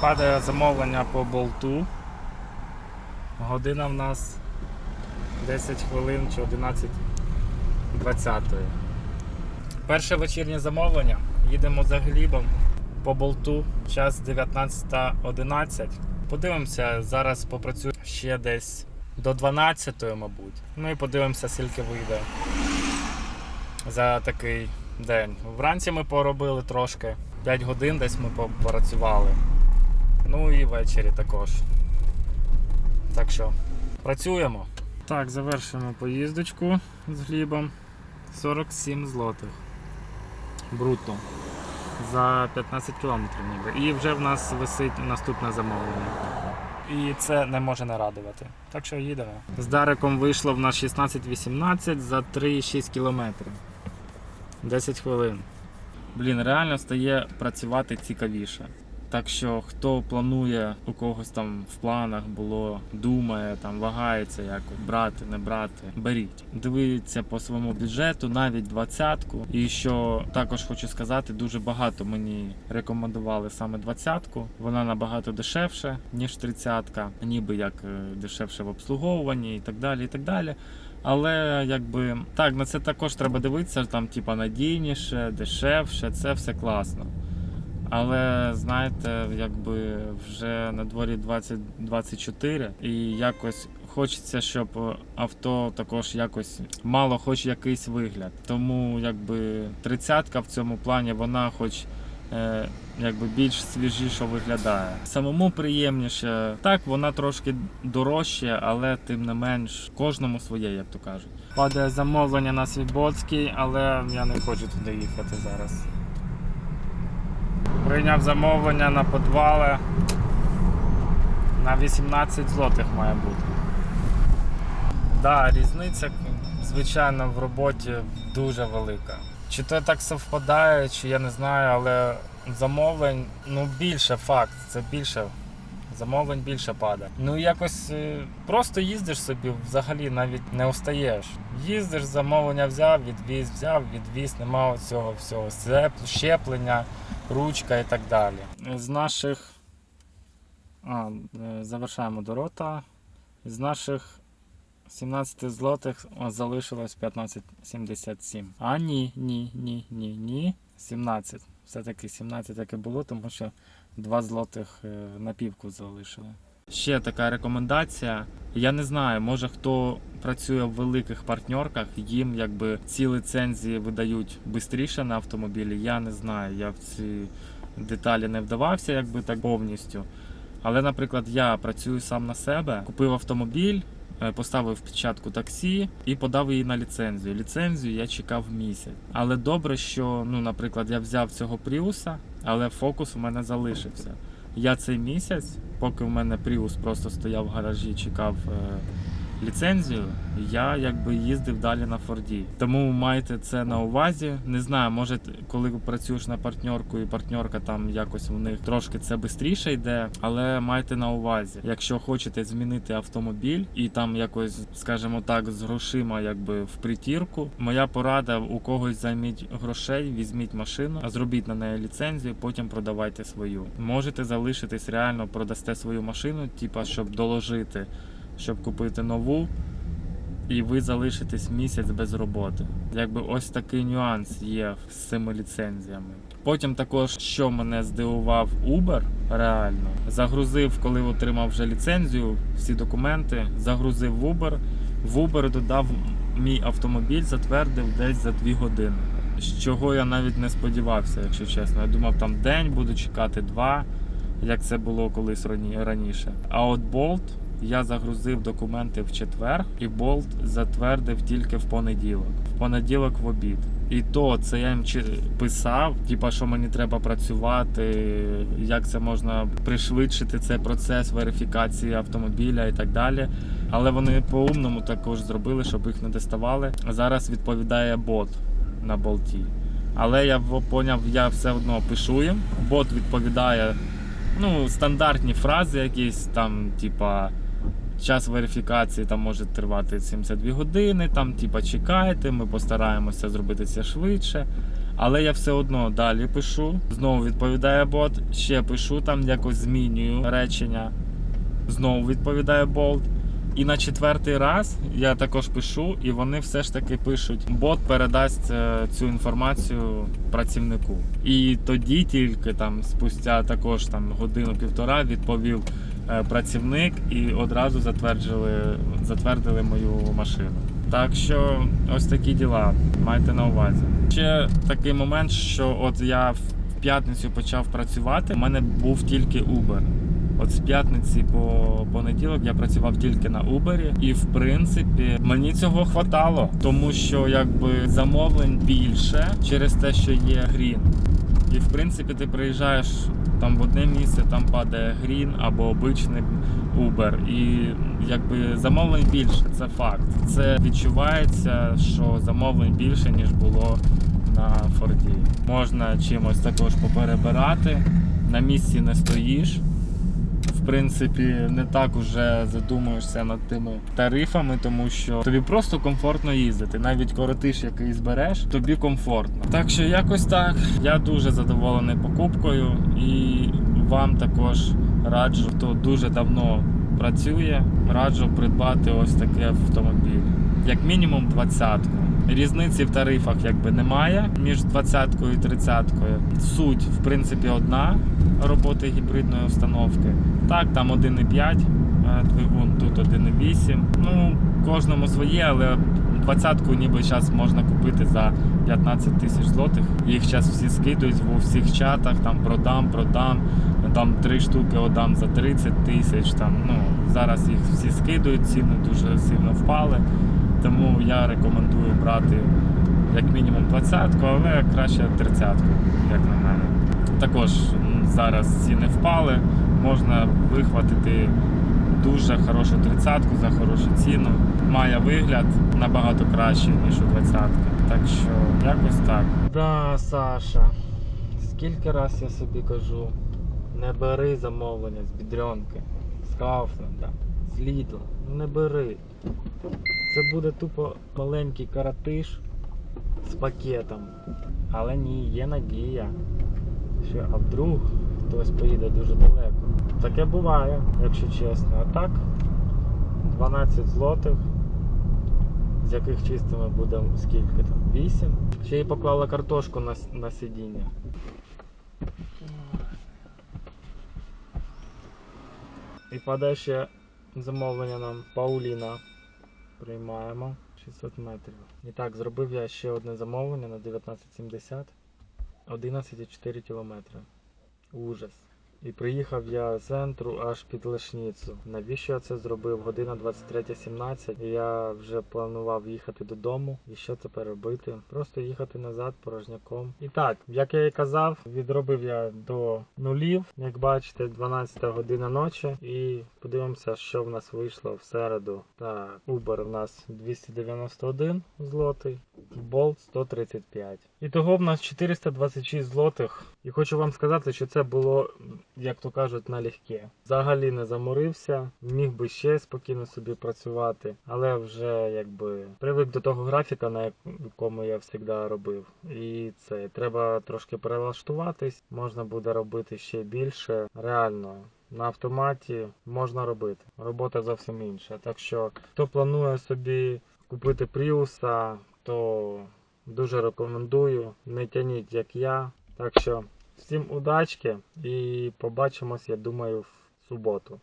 Падає замовлення по болту. Година в нас 10 хвилин чи 11 20. Перше вечірнє замовлення. Їдемо за глібом по болту. Час 19.11. Подивимося, зараз попрацюю ще десь до 12, мабуть. Ну і подивимося, скільки вийде за такий день. Вранці ми поробили трошки. 5 годин десь ми попрацювали. Ну і ввечері також. Так що працюємо. Так, завершуємо поїздочку з глібом. 47 злотих. Бруто. За 15 кілометрів ніби. І вже в нас висить наступне замовлення. І це не може не радувати. Так що їдемо. З Дариком вийшло в нас 16-18 за 3,6 кілометрів. 10 хвилин. Блін, реально стає працювати цікавіше. Так що хто планує у когось там в планах було, думає, там вагається, як брати, не брати, беріть. Дивіться по своєму бюджету, навіть двадцятку. І що також хочу сказати, дуже багато мені рекомендували саме двадцятку. Вона набагато дешевше, ніж тридцятка, ніби як е, дешевше в обслуговуванні і так далі. і так далі. Але якби так, на це також треба дивитися, там, типа, надійніше, дешевше, це все класно. Але знаєте, якби вже на дворі 2024 і якось хочеться, щоб авто також якось мало хоч якийсь вигляд. Тому якби тридцятка в цьому плані вона хоч. е, Якби більш свіжіше виглядає. Самому приємніше. Так, вона трошки дорожче, але тим не менш кожному своє, як то кажуть. Падає замовлення на Свібодський, але я не хочу туди їхати зараз. Прийняв замовлення на подвали. На 18 злотих має бути. Да, різниця, звичайно, в роботі дуже велика. Чи то так совпадає, чи я не знаю, але замовлень ну більше факт, це більше. Замовлень більше падає. Ну якось е, просто їздиш собі, взагалі навіть не устаєш. Їздиш, замовлення взяв, відвіз, взяв, відвіз, нема цього всього. Щеплення, ручка і так далі. З наших. А, е, завершаємо до рота. З наших 17 злотих залишилось 15,77. А ні, ні, ні, ні, ні. 17. Все-таки 17 так і було, тому що 2 злотих е, на півку залишили. Ще така рекомендація. Я не знаю, може хто працює в великих партнерках, їм якби ці лицензії видають швидше на автомобілі. Я не знаю. Я в ці деталі не вдавався, якби так повністю. Але, наприклад, я працюю сам на себе, купив автомобіль, поставив печатку таксі і подав її на ліцензію. Ліцензію я чекав місяць. Але добре, що, ну, наприклад, я взяв цього Пріуса, але фокус у мене залишився. Я цей місяць, поки в мене Пріус просто стояв в гаражі, чекав е, ліцензію, я якби їздив далі на Форді. Тому майте це на увазі. Не знаю, може, коли працюєш на партнерку і партнерка там якось у них трошки це швидше йде, але майте на увазі, якщо хочете змінити автомобіль і там якось, скажімо так, з грошима якби в притірку. Моя порада у когось займіть грошей, візьміть машину, зробіть на неї ліцензію, потім продавайте свою. Можете залишитись реально, продасте свою машину, типа щоб доложити, щоб купити нову. І ви залишитесь місяць без роботи. Якби ось такий нюанс є з цими ліцензіями. Потім також, що мене здивував Uber, реально загрузив, коли отримав вже ліцензію, всі документи, загрузив в Uber. В Uber додав мій автомобіль, затвердив десь за 2 години. З чого я навіть не сподівався, якщо чесно. Я думав, там день буду чекати два, як це було колись раніше. А от Bolt я загрузив документи в четвер, і Bolt затвердив тільки в понеділок. В понеділок в обід. І то це я їм писав, типа, що мені треба працювати, як це можна пришвидшити цей процес верифікації автомобіля і так далі. Але вони по-умному також зробили, щоб їх не доставали. Зараз відповідає бот на болті. Але я поняв, я все одно пишу їм. Бот відповідає ну, стандартні фрази, якісь там, типа. Час верифікації там може тривати 72 години, там, типа, чекайте, ми постараємося зробити це швидше. Але я все одно далі пишу. Знову відповідає бот, ще пишу там, якось змінюю речення. Знову відповідає болт. І на четвертий раз я також пишу, і вони все ж таки пишуть: бот передасть е, цю інформацію працівнику. І тоді тільки там спустя також там годину-півтора відповів працівник і одразу затвердили, затвердили мою машину. Так що ось такі діла, майте на увазі. Ще такий момент, що от я в п'ятницю почав працювати, у мене був тільки Uber. От з п'ятниці по понеділок я працював тільки на Uber, і в принципі мені цього хватало, тому що якби замовлень більше через те, що є грін. І в принципі ти приїжджаєш там в одне місце, там падає грін або обичний Uber. І якби замовлень більше, це факт. Це відчувається, що замовлень більше, ніж було на Форді. Можна чимось також поперебирати, на місці не стоїш. Принципі, не так уже задумуєшся над тими тарифами, тому що тобі просто комфортно їздити. Навіть коротиш, який збереш, тобі комфортно. Так що якось так. Я дуже задоволений покупкою і вам також раджу, хто дуже давно працює, раджу придбати ось такий автомобіль. Як мінімум двадцятку. Різниці в тарифах якби немає між 20 і 30. Суть, в принципі, одна роботи гібридної установки. Так, там 1,5 е, двигун, тут 1,8. Ну, кожному своє, але двадцятку ніби зараз можна купити за 15 тисяч злотих. Їх зараз всі скидують в усіх чатах, там продам, продам. Там три штуки отдам за 30 тисяч. Там, ну, зараз їх всі скидують, ціни дуже сильно впали. Тому я рекомендую брати як мінімум 20-ку, але краще 30-ку, як на мене. Також зараз ціни впали, можна вихватити дуже хорошу 30-ку за хорошу ціну. Має вигляд набагато кращий, ніж у 20-ки. Так що якось так. Да, Саша, скільки раз я собі кажу, не бери замовлення з бідрянки, з Кауфленда, з Лідла. Не бери. Це буде тупо маленький каратиш з пакетом. Але ні, є надія. Що, а вдруг хтось поїде дуже далеко. Таке буває, якщо чесно. А так, 12 злотих, з яких чистими буде скільки там? 8. Ще й поклала картошку на, на сидіння. І падає ще замовлення нам Пауліна. Приймаємо 600 метрів. І так, зробив я ще одне замовлення на 1970. 11,4 кілометри. Ужас. І приїхав я з центру аж під Лешніцу. Навіщо я це зробив? Година 23.17. І я вже планував їхати додому. І що тепер робити? Просто їхати назад порожняком. І так, як я і казав, відробив я до нулів. Як бачите, 12 година ночі. І подивимося, що в нас вийшло в середу. Так, Uber в нас 291 злотий. Болт 135. І того в нас 426 злотих. І хочу вам сказати, що це було, як то кажуть, налегке. Взагалі не заморився, міг би ще спокійно собі працювати, але вже якби привик до того графіка, на якому я завжди робив. І це треба трошки перелаштуватись, можна буде робити ще більше. Реально. На автоматі можна робити. Робота зовсім інша. Так що, хто планує собі купити Пріуса, то дуже рекомендую. Не тяніть як я. Так що всім удачки і побачимось, я думаю, в суботу.